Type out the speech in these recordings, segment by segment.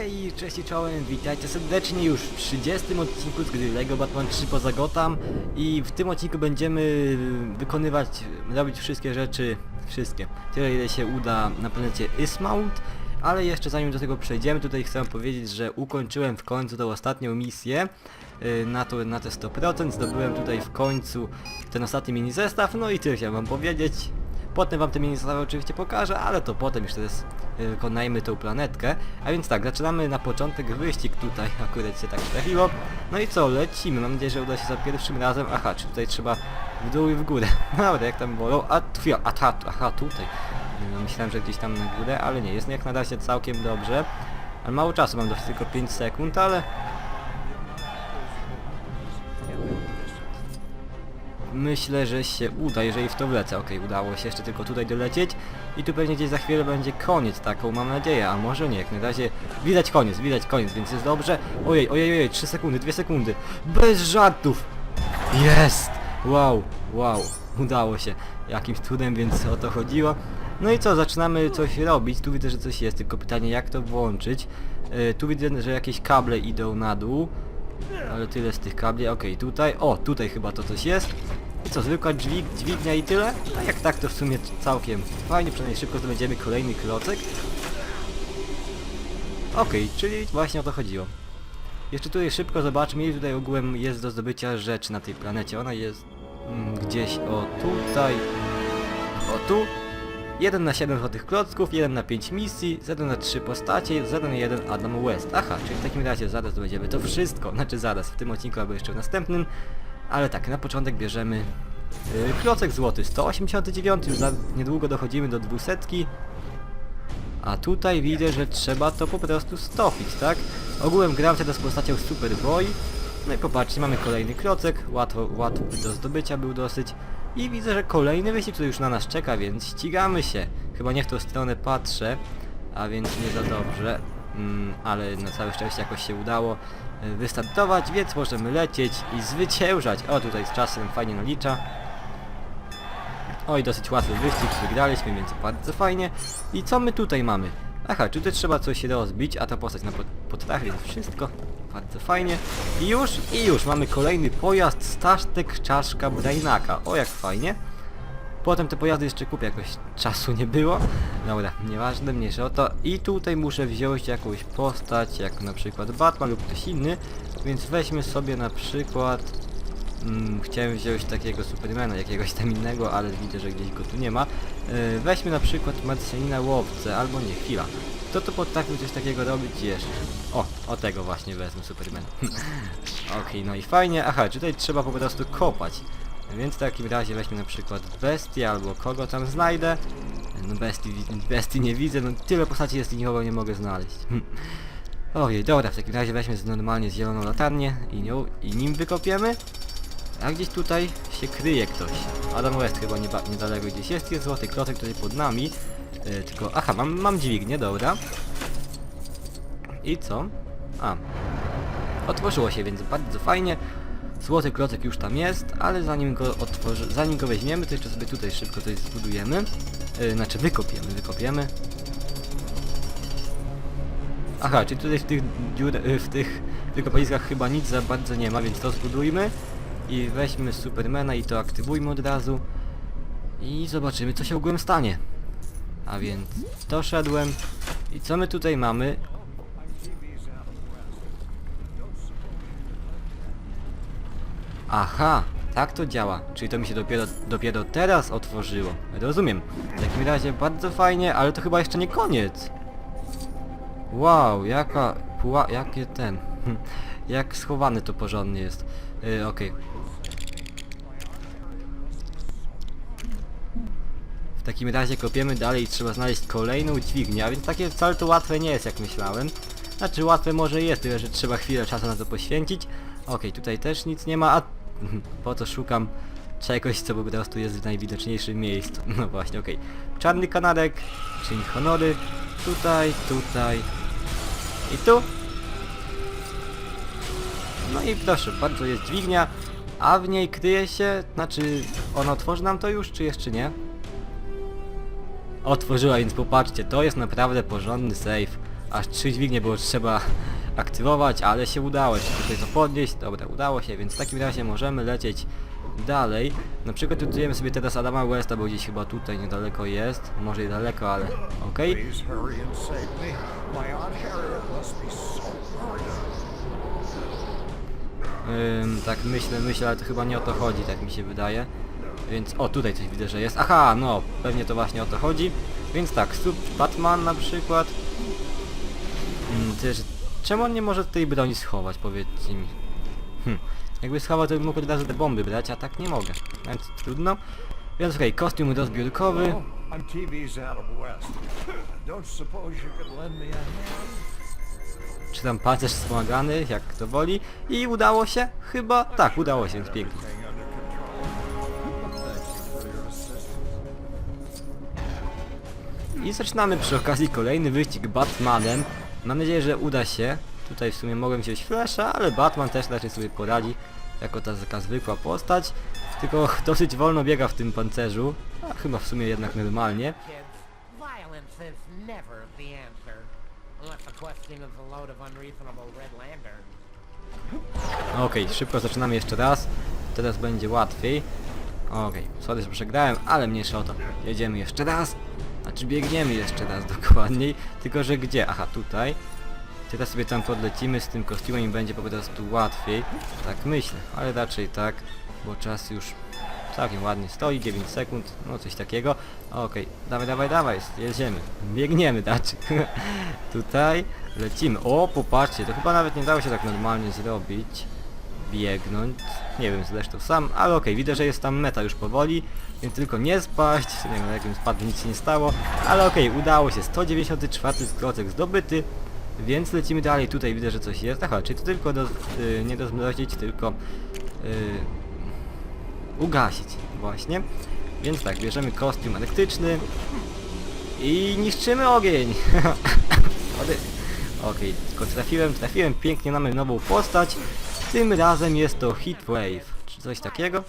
Hej, cześć i czołem, witajcie serdecznie już w 30 odcinku z gry LEGO Batman 3 poza Gotham i w tym odcinku będziemy wykonywać, robić wszystkie rzeczy, wszystkie, tyle ile się uda na planecie Ismount, ale jeszcze zanim do tego przejdziemy, tutaj chcę powiedzieć, że ukończyłem w końcu tą ostatnią misję y, na, to, na te 100%, zdobyłem tutaj w końcu ten ostatni mini zestaw, no i tyle chciałem wam powiedzieć. Potem wam te mini zestawy oczywiście pokażę, ale to potem już teraz wykonajmy tą planetkę. A więc tak, zaczynamy na początek wyścig tutaj, akurat się tak trafiło. No i co, lecimy, mam nadzieję, że uda się za pierwszym razem. Aha, czy tutaj trzeba w dół i w górę. Dobra, jak tam wolą. A, chwila, a ta, aha, tutaj. No, myślałem, że gdzieś tam na górę, ale nie, jest jak na razie całkiem dobrze. Ale mało czasu, mam do tylko 5 sekund, ale Myślę, że się uda, jeżeli w to wlecę. Okej, udało się jeszcze tylko tutaj dolecieć. I tu pewnie gdzieś za chwilę będzie koniec, taką mam nadzieję, a może nie, jak na razie widać koniec, widać koniec, więc jest dobrze. Ojej, ojej, ojej, 3 sekundy, 2 sekundy. Bez żartów! Jest! Wow, wow, udało się. Jakimś cudem, więc o to chodziło. No i co, zaczynamy coś robić. Tu widzę, że coś jest, tylko pytanie jak to włączyć. Yy, tu widzę, że jakieś kable idą na dół. Ale tyle z tych kabli, okej, tutaj, o, tutaj chyba to coś jest. Co, zwykła dźwig, dźwignia i tyle? A jak tak, to w sumie całkiem fajnie, przynajmniej szybko zdobędziemy kolejny klocek. Okej, czyli właśnie o to chodziło. Jeszcze tutaj szybko zobaczmy, ile tutaj ogółem jest do zdobycia rzeczy na tej planecie. Ona jest mm, gdzieś o tutaj, o tu. 1 na 7 złotych klocków, 1 na 5 misji, 0 na 3 postacie, 0 na 1 Adam West. Aha, czyli w takim razie zaraz będziemy to wszystko, znaczy zaraz w tym odcinku albo jeszcze w następnym. Ale tak, na początek bierzemy yy, klocek złoty, 189, już za niedługo dochodzimy do 200. A tutaj widzę, że trzeba to po prostu stopić, tak? Ogółem gram teraz postacią Superboy. No i popatrzcie, mamy kolejny klocek, łatwo, łatwy do zdobycia był dosyć. I widzę, że kolejny wyścig, który już na nas czeka, więc ścigamy się. Chyba nie w tą stronę patrzę, a więc nie za dobrze. Mm, ale na całe szczęście jakoś się udało wystartować, więc możemy lecieć i zwyciężać. O, tutaj z czasem fajnie nalicza. Oj, dosyć łatwy wyścig, wygraliśmy, więc bardzo fajnie. I co my tutaj mamy? Aha, czy tutaj trzeba coś rozbić, a ta postać na pot- potrafi, więc wszystko bardzo fajnie. I już, i już, mamy kolejny pojazd, stasztek czaszka Brainaka. O, jak fajnie. Potem te pojazdy jeszcze kupię, jakoś czasu nie było. Dobra, nieważne, mniejsze o to. I tutaj muszę wziąć jakąś postać, jak na przykład Batman lub ktoś inny. Więc weźmy sobie na przykład... Mm, chciałem wziąć takiego Supermana, jakiegoś tam innego, ale widzę, że gdzieś go tu nie ma. Yy, weźmy na przykład Marsjanina Łowcę, albo nie, chwila. Kto to potrafił coś takiego robić jeszcze? O, o tego właśnie wezmę Superman. Okej, no i fajnie. Aha, tutaj trzeba po prostu kopać. Więc w takim razie weźmy na przykład bestię albo kogo tam znajdę. No bestii, nie widzę, no tyle postaci jest i nikogo nie mogę znaleźć. Ojej, dobra, w takim razie weźmy normalnie zieloną latarnię i, nią, i nim wykopiemy. A gdzieś tutaj się kryje ktoś. Adam West chyba nie niedaleko gdzieś jest. Jest złoty klotek tutaj pod nami. Yy, tylko, aha, mam, mam dźwignię, dobra. I co? A. Otworzyło się, więc bardzo fajnie. Złoty klocek już tam jest, ale zanim go otworzy, zanim go weźmiemy, to jeszcze sobie tutaj szybko coś zbudujemy. Yy, znaczy wykopiemy, wykopiemy. Aha, czyli tutaj w tych y, w tych wykopaliskach chyba nic za bardzo nie ma, więc to zbudujmy. I weźmy Supermana i to aktywujmy od razu. I zobaczymy co się ogółem stanie. A więc doszedłem. I co my tutaj mamy? Aha, tak to działa. Czyli to mi się dopiero, dopiero teraz otworzyło. Rozumiem. W takim razie bardzo fajnie, ale to chyba jeszcze nie koniec. Wow, jaka... Puła, jakie ten... Jak schowany to porządnie jest. Yy, okej. W takim razie kopiemy dalej i trzeba znaleźć kolejną dźwignię, a więc takie wcale to łatwe nie jest jak myślałem. Znaczy łatwe może jest, tyle że trzeba chwilę czasu na to poświęcić. Okej, tutaj też nic nie ma, a po to szukam czegoś, co po prostu jest w najwidoczniejszym miejscu. No właśnie, okej. Czarny kanarek, czyń honory, tutaj, tutaj i tu. No i proszę, bardzo jest dźwignia, a w niej kryje się, znaczy ona otworzy nam to już, czy jeszcze nie? Otworzyła, więc popatrzcie, to jest naprawdę porządny safe. aż trzy dźwignie było trzeba aktywować, ale się udało jeszcze tutaj to podnieść, dobra, udało się, więc w takim razie możemy lecieć dalej. Na przykład tutujemy sobie teraz Adama Westa, bo gdzieś chyba tutaj niedaleko jest, może i daleko, ale okej. Worried. Ym, tak myślę, myślę, ale to chyba nie o to chodzi, tak mi się wydaje. Więc, o tutaj coś widzę, że jest. Aha, no, pewnie to właśnie o to chodzi. Więc tak, Sub Batman na przykład. Też, czemu on nie może tej broni schować, powiedzcie mi. Hm, jakby schował, to bym mógł od razu te bomby brać, a tak nie mogę. Więc trudno. Więc okej, kostium rozbiórkowy. Czy tam pancerz wspomagany, jak to woli. I udało się? Chyba? Tak, udało się, więc pięknie. I zaczynamy przy okazji kolejny wyścig Batmanem. Mam nadzieję, że uda się. Tutaj w sumie mogłem wziąć Flasha, ale Batman też raczej sobie poradzi. Jako ta taka zwykła postać. Tylko dosyć wolno biega w tym pancerzu. A chyba w sumie jednak normalnie. Okej, szybko zaczynamy jeszcze raz. Teraz będzie łatwiej. Okej, sorry, że przegrałem, ale mniejsza o to. Jedziemy jeszcze raz. Znaczy biegniemy jeszcze raz dokładniej. Tylko, że gdzie? Aha, tutaj. Teraz sobie tam podlecimy z tym kostiumem i będzie po prostu łatwiej. Tak myślę, ale raczej tak, bo czas już całkiem ładnie stoi, 9 sekund, no coś takiego. Okej, dawaj, dawaj, dawaj, jedziemy. Biegniemy, znaczy. tutaj lecimy. O, popatrzcie, to chyba nawet nie dało się tak normalnie zrobić. Biegnąć. Nie wiem zresztą sam, ale okej, widzę, że jest tam meta już powoli, więc tylko nie spaść. Nie wiem, jakbym spadł, nic się nie stało. Ale okej, udało się. 194 klocek zdobyty. Więc lecimy dalej, tutaj widzę, że coś jest. Aha, czyli to tylko do, y, nie rozmrozić, tylko y, ugasić właśnie. Więc tak, bierzemy kostium elektryczny i niszczymy ogień. Okej, tylko trafiłem, trafiłem pięknie, mamy nową postać. Tym razem jest to Heatwave, czy coś takiego.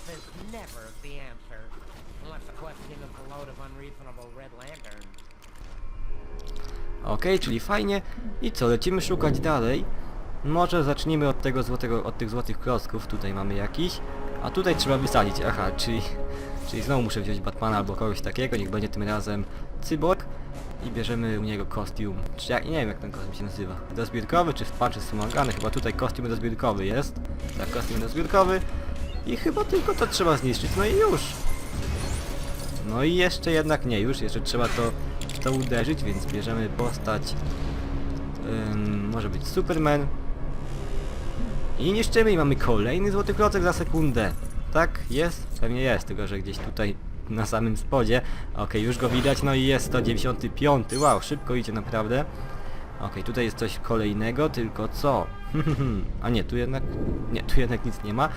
Okej, czyli fajnie. I co, lecimy szukać dalej. Może zacznijmy od tego złotego, od tych złotych klocków, tutaj mamy jakiś. A tutaj trzeba wysadzić, aha, czyli... Czyli znowu muszę wziąć Batmana albo kogoś takiego, niech będzie tym razem Cyborg. I bierzemy u niego kostium, czy ja nie wiem jak ten kostium się nazywa. Rozbiórkowy czy wpaczy wspomagany, chyba tutaj kostium rozbiórkowy jest. Tak, kostium rozbiórkowy. I chyba tylko to trzeba zniszczyć, no i już. No i jeszcze jednak nie, już jeszcze trzeba to, to uderzyć, więc bierzemy postać. Ym, może być Superman. I niszczymy i mamy kolejny złoty klocek za sekundę. Tak? Jest? Pewnie jest, tylko że gdzieś tutaj na samym spodzie. Okej, już go widać, no i jest 195. Wow, szybko idzie naprawdę. Okej, tutaj jest coś kolejnego, tylko co? A nie, tu jednak... Nie, tu jednak nic nie ma.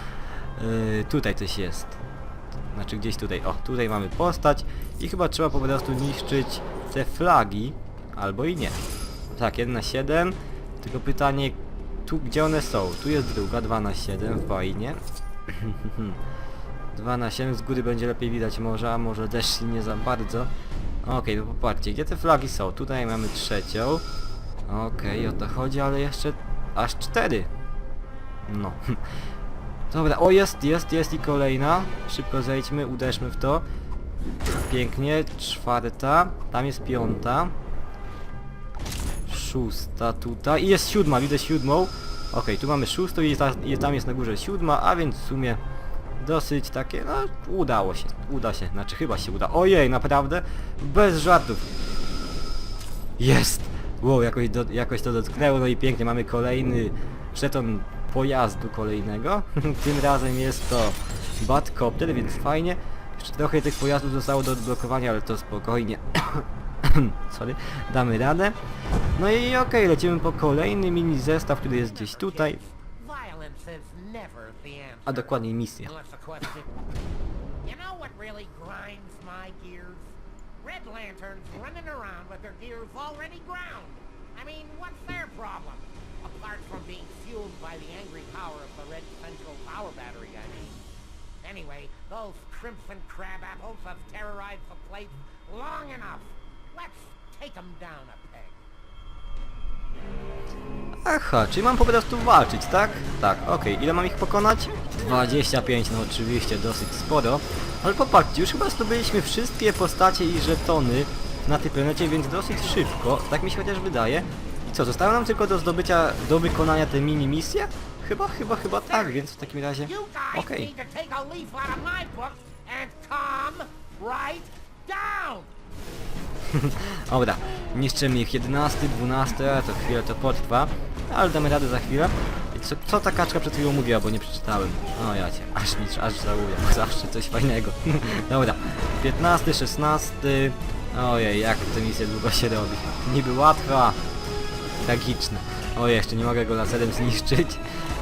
Yy, tutaj coś jest. Znaczy gdzieś tutaj, o, tutaj mamy postać i chyba trzeba po prostu niszczyć te flagi, albo i nie. Tak, 1 na 7, tylko pytanie, tu gdzie one są? Tu jest druga, 2 na 7, fajnie. 2 na 7, z góry będzie lepiej widać może, a może też nie za bardzo. Okej, no popatrzcie, gdzie te flagi są? Tutaj mamy trzecią. Okej, o to chodzi, ale jeszcze aż cztery. No. Dobra, o jest, jest, jest i kolejna. Szybko zejdźmy, uderzmy w to. Pięknie, czwarta, tam jest piąta. Szósta tutaj i jest siódma, widzę siódmą. Okej, tu mamy szóstą i, i tam jest na górze siódma, a więc w sumie dosyć takie, no udało się, uda się, znaczy chyba się uda. Ojej, naprawdę? Bez żartów. Jest! Wow, jakoś, do, jakoś to dotknęło, no i pięknie, mamy kolejny żeton pojazdu kolejnego. Tym razem jest to Batcopter, więc fajnie. Jeszcze trochę tych pojazdów zostało do odblokowania, ale to spokojnie. Sorry, damy radę. No i okej, lecimy po kolejny mini zestaw, który jest gdzieś tutaj, Violence is never the answer. a dokładniej misja. Unless the question... You know what really grinds my gears? Red Lanterns running around with their gears already ground. I mean, what's their problem? Apart from being fueled by the angry power of the Red Central Power Battery, I mean. Anyway, those crimson crab apples have terrorized the place long enough. Let's take 'em down a. Aha, czyli mam po prostu walczyć, tak? Tak, okej. Ile mam ich pokonać? 25, no oczywiście, dosyć sporo. Ale popatrzcie, już chyba zdobyliśmy wszystkie postacie i żetony na tej planecie, więc dosyć szybko, tak mi się chociaż wydaje. I co, zostało nam tylko do zdobycia, do wykonania te mini misje? Chyba, chyba, chyba tak, więc w takim razie... You guys Okej. need to take a leaf out of my book and calm right down. Dobra, niszczymy ich 11, 12, to chwilę to potrwa, ale damy radę za chwilę. Co, co ta kaczka przed chwilą mówiła, bo nie przeczytałem. O ja cię, aż mi, aż żałuję, bo zawsze coś fajnego. Dobra, 15, 16, ojej, jak te misje długo się robi. Niby łatwa, tragiczne. O jeszcze nie mogę go laserem zniszczyć.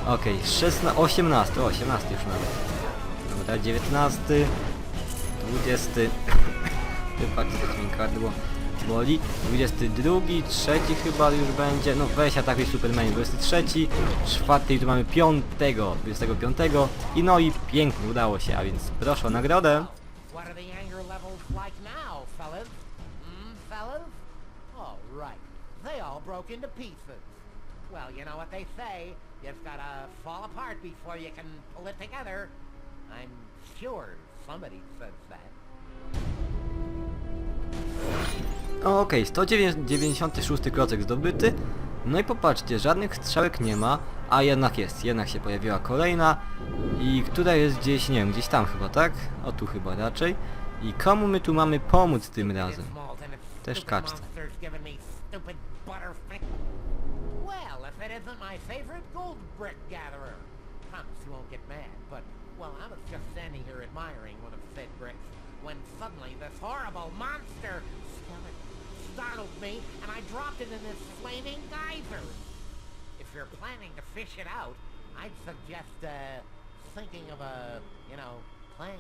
Okej, 16, 18, 18 już nawet. Dobra, 19, 20. Mi kadło boli. 22, trzeci chyba już będzie. No weź atakuj Superman. 23, czwarty i tu mamy 5, 25 i no i pięknie udało się, a więc proszę o nagrodę. Hmm. Well, you know what they say. You've gotta fall apart before you can pull it together. I'm sure somebody says that. Okej, 196 klocek zdobyty. No i popatrzcie, żadnych strzałek nie ma, a jednak jest, jednak się pojawiła kolejna i która jest gdzieś, nie wiem, gdzieś tam chyba, tak? O tu chyba raczej. I komu my tu mamy pomóc tym razem? Też kaczce. Well, I was just standing here admiring one of said bricks when suddenly this horrible monster startled me and I dropped it in this flaming geyser. If you're planning to fish it out, I'd suggest, uh, thinking of a, you know, plan.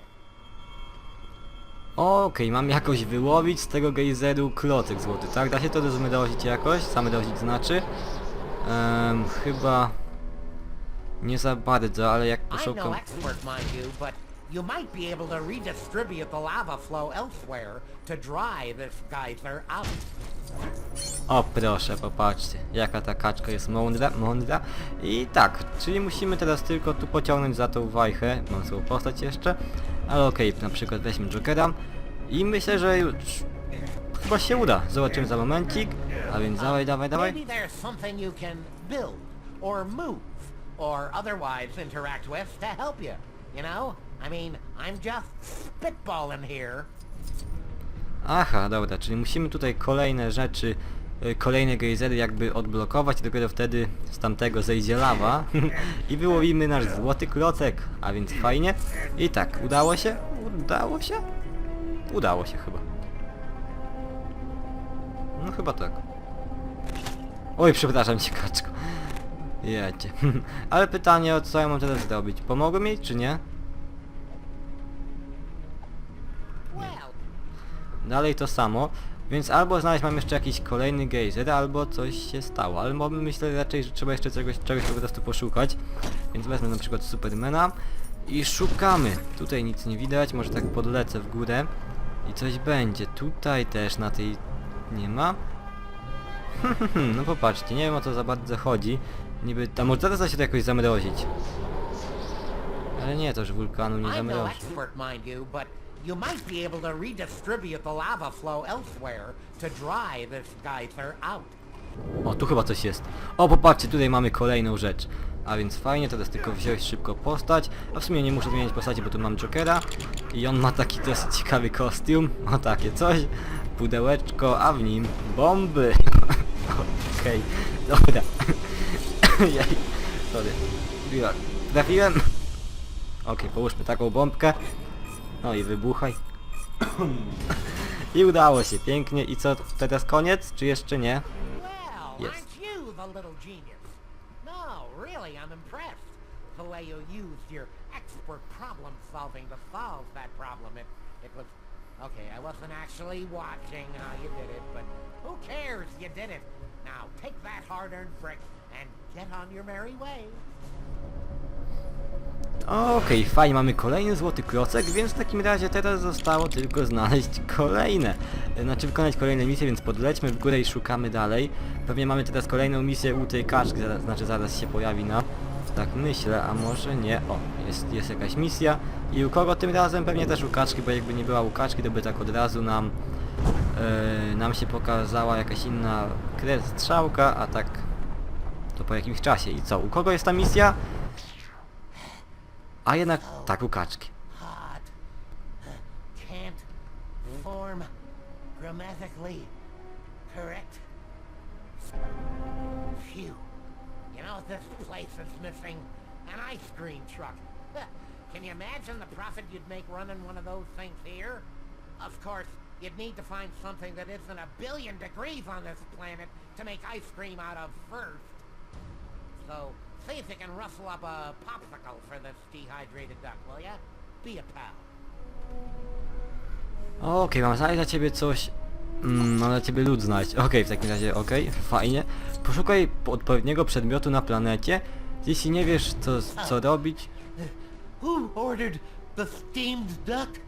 Okej, mam jakoś wyłowić z tego gejzeru klocek złoty, tak? Da się to rozmrozić jakoś? Zamrozić znaczy? Ehm, chyba... Nie za bardzo, ale jak no poszukam... you, might be able to redistribute the lava flow elsewhere to dry this geyser out. O proszę, popatrzcie, jaka ta kaczka jest mądra, mądra. I tak, czyli musimy teraz tylko tu pociągnąć za tą wajchę, mam postać jeszcze. Ale okej, na przykład weźmy Jokera. I myślę, że już... Chyba się uda. Zobaczymy za momencik. A więc dawaj, dawaj, dawaj. Maybe there's something you can build, or move, or otherwise interact with to help you. You know? I mean, I'm just spitballing here. Aha, dobra, czyli musimy tutaj kolejne rzeczy, y, kolejne gejzery jakby odblokować i dopiero wtedy z tamtego zejdzie lawa i wyłowimy nasz złoty klocek, a więc fajnie. I tak, udało się? Udało się? Udało się chyba. No chyba tak. Oj, przepraszam cię kaczko. Jecie. Ale pytanie, co ja mam teraz zrobić? Pomogłem jej, czy nie? Dalej to samo, więc albo znaleźć mam jeszcze jakiś kolejny gejzer, albo coś się stało, ale mo- myślę raczej, że trzeba jeszcze czegoś, czegoś po prostu poszukać. Więc wezmę na przykład Supermana i szukamy. Tutaj nic nie widać, może tak podlecę w górę i coś będzie. Tutaj też na tej nie ma. no popatrzcie, nie wiem o co za bardzo chodzi. Niby, a może teraz da się to jakoś zamrozić. Ale nie, to już wulkanu nie zamrozi. You, might be able to redistribute the lava flow elsewhere to dry this geyser out. O, tu chyba coś jest. O, popatrzcie, tutaj mamy kolejną rzecz. A więc fajnie, teraz tylko wziąć szybko postać. A w sumie nie muszę zmieniać postaci, bo tu mam Jokera. I on ma taki dosyć ciekawy kostium. O, takie coś. Pudełeczko, a w nim bomby. Okej, dobra. Jej, sorry. Trafiłem. Okej, połóżmy taką bombkę. No i wybuchaj. I udało się, pięknie. I co, teraz koniec, czy jeszcze nie? Well, Yes. aren't you the little genius? No, really, I'm impressed. The way you used your expert problem solving to solve that problem. It, it was... Okay, I wasn't actually watching how you did it, but who cares? You did it. Now, take that hard-earned brick and get on your merry way. Okej, fajnie, mamy kolejny złoty klocek, więc w takim razie teraz zostało tylko znaleźć kolejne. E, Znaczy wykonać kolejne misje, więc podlećmy w górę i szukamy dalej. Pewnie mamy teraz kolejną misję u tej kaczki, znaczy zaraz się pojawi na... Tak myślę, a może nie. O, jest, jest jakaś misja. I u kogo tym razem? Pewnie też u kaczki, bo jakby nie była u kaczki, to by tak od razu nam... e, nam się pokazała jakaś inna kres strzałka, a tak... To po jakimś czasie. I co? U kogo jest ta misja? A jednak tak u kaczki. You know, this place is missing an ice cream truck. Can you imagine the profit you'd make running one of those things here? Of course, you'd need to find something that isn't a billion degrees on this planet to make ice cream out of first. So, see if you can rustle up a popsicle for this dehydrated duck, will ya? Be a pal. Okej, mam znaleźć dla ciebie coś... Mm, mam dla ciebie lud znaleźć. Okej, w takim razie, okej, fajnie. Poszukaj po- odpowiedniego przedmiotu na planecie. Jeśli nie wiesz co, co robić... Who ordered the steamed duck?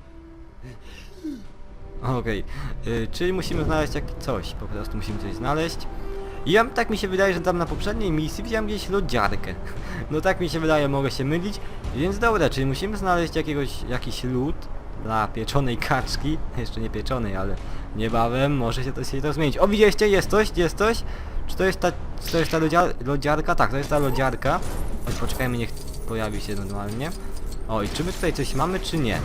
Okej, y, czyli musimy znaleźć jak coś, po prostu musimy coś znaleźć. Ja, tak mi się wydaje, że tam na poprzedniej misji widziałem gdzieś lodziarkę. No tak mi się wydaje, mogę się mylić. Więc dobra, czyli musimy znaleźć jakiegoś, jakiś lód dla pieczonej kaczki. Jeszcze nie pieczonej, ale niebawem może się to się to zmienić. O, widzieliście? Jest coś? Jest coś? Czy to jest ta, czy to jest ta lodziar lodziarka? Tak, to jest ta lodziarka. Poczekajmy, niech pojawi się normalnie. O, i czy my tutaj coś mamy, czy nie?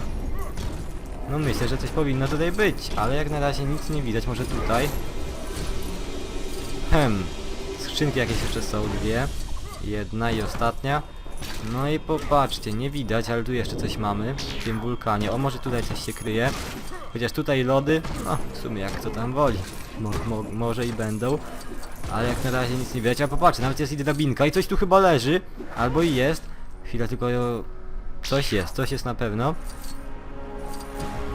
No myślę, że coś powinno tutaj być, ale jak na razie nic nie widać, może tutaj. Hem, skrzynki jakieś jeszcze są, dwie. Jedna i ostatnia. No i popatrzcie, nie widać, ale tu jeszcze coś mamy w tym wulkanie. O, może tutaj coś się kryje. Chociaż tutaj lody, no w sumie jak kto tam woli. Mo, mo, może i będą. Ale jak na razie nic nie widać. A popatrzcie, nawet jest i drabinka i coś tu chyba leży. Albo i jest. Chwila tylko... Coś jest, coś jest na pewno.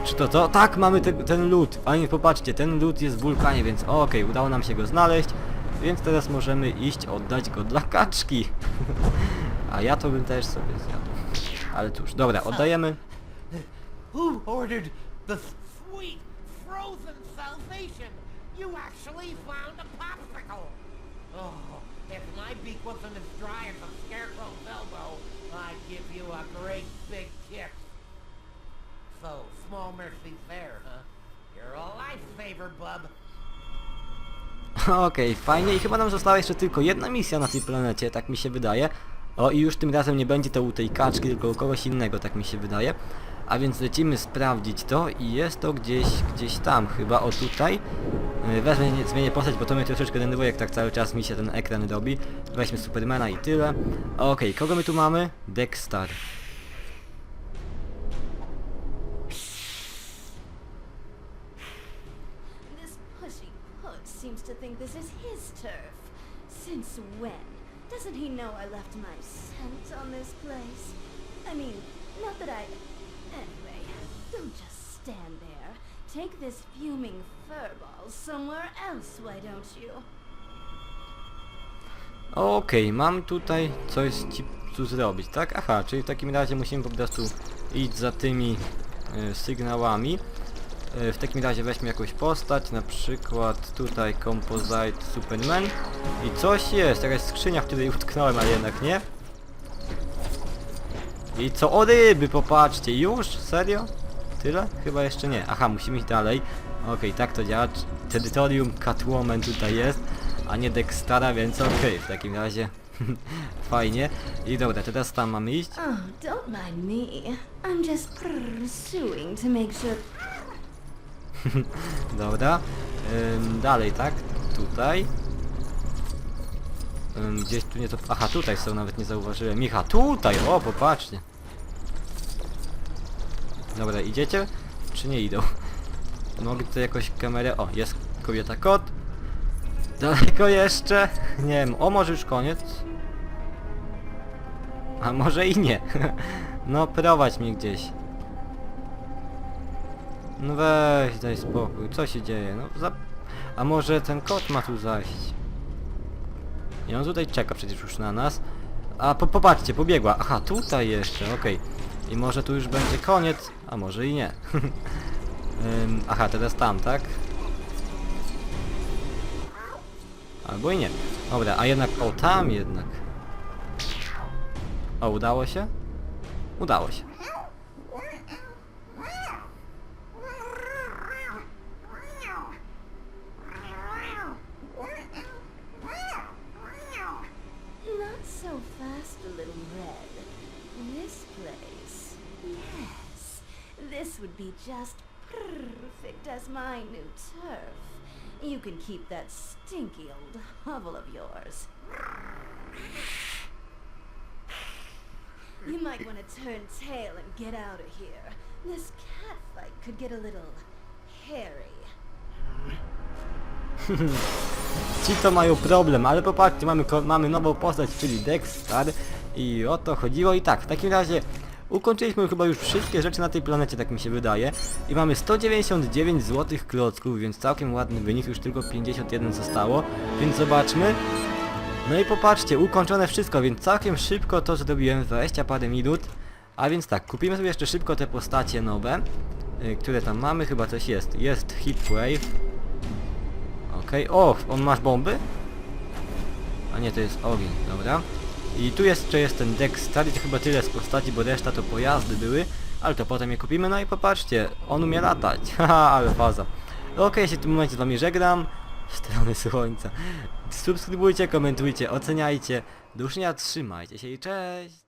Czy to to? Tak, mamy te, ten lód. A nie, popatrzcie, ten lód jest w wulkanie, więc okej, udało nam się go znaleźć. Więc teraz możemy iść oddać go dla kaczki. A ja to bym też sobie zjadł. Ale cóż, dobra, oddajemy. Oh. So, small there, huh? You're bub. Okej, fajnie i chyba nam została jeszcze tylko jedna misja na tej planecie, tak mi się wydaje. O i już tym razem nie będzie to u tej kaczki, tylko u kogoś innego, tak mi się wydaje. A więc lecimy sprawdzić to i jest to gdzieś, gdzieś tam chyba, o tutaj. Yy, Wezmę, nie, zmienię postać, bo to mnie troszeczkę denerwuje, jak tak cały czas mi się ten ekran robi. Weźmy Supermana i tyle. Okej, kogo my tu mamy? Dexter. Seems to think this is his turf. Since when? Doesn't he know I left my scent on this place? I mean, not that I... Anyway, don't just stand there. Take this fuming furball somewhere else, why don't you? Okej, mam tutaj coś ci tu zrobić, tak? Aha, czyli w takim razie musimy po prostu iść za tymi y, sygnałami. Y, w takim razie weźmy jakąś postać, na przykład tutaj Composite Superman. I coś jest, jakaś skrzynia, w której utknąłem, ale jednak nie. I co? O ryby, popatrzcie, już? Serio? Tyle? Chyba jeszcze nie. Aha, musimy iść dalej. Okej, tak to działa. Terytorium Catwoman tutaj jest, a nie Dextara, więc okej, w takim razie fajnie. I dobra, teraz tam mamy iść. Oh, don't mind me. I'm just pursuing to make sure... Dobra. Ym, dalej, tak? Tutaj. Ym, gdzieś tu nie to... Aha, tutaj są, nawet nie zauważyłem. Micha, tutaj! O, popatrzcie. Dobra, idziecie? Czy nie idą? Mogę tutaj jakoś kamerę... O, jest kobieta kot. Daleko jeszcze? Nie wiem, o może już koniec? A może i nie. No prowadź mnie gdzieś. No weź, daj spokój, co się dzieje? No za... A może ten kot ma tu zajść? I on tutaj czeka przecież już na nas. A po, popatrzcie, pobiegła. Aha, tutaj jeszcze, okej. I może tu już będzie koniec, a może i nie. Ym, aha, teraz tam, tak? Albo i nie. Dobra, a jednak, o tam jednak. O, udało się? Udało się. Not so fast, little red. This place. Yes. Would be just perfect as my new turf. You can keep that stinky old hovel of yours. You might want to turn tail and get out of here. This cat fight could get a little hairy. Ci to mają problem, ale popatrzcie, mamy, mamy nową postać, czyli Dexter i o to chodziło i tak, w takim razie ukończyliśmy chyba już wszystkie rzeczy na tej planecie, tak mi się wydaje i mamy 199 złotych klocków, więc całkiem ładny wynik, już tylko 51 zostało, więc zobaczmy. No i popatrzcie, ukończone wszystko, więc całkiem szybko to zrobiłem, 20 parę minut, a więc tak, kupimy sobie jeszcze szybko te postacie nowe, y, które tam mamy, chyba coś jest, jest Heatwave, Okej, o, on masz bomby? A nie, to jest ogień, dobra. I tu jeszcze jest ten Dexter, i to chyba tyle z postaci, bo reszta to pojazdy były, ale to potem je kupimy, no i popatrzcie, on umie latać, haha, ale faza. Okej, ja się w tym momencie z wami żegnam, w strony słońca. Subskrybujcie, komentujcie, oceniajcie, do usłyszenia, trzymajcie się i cześć!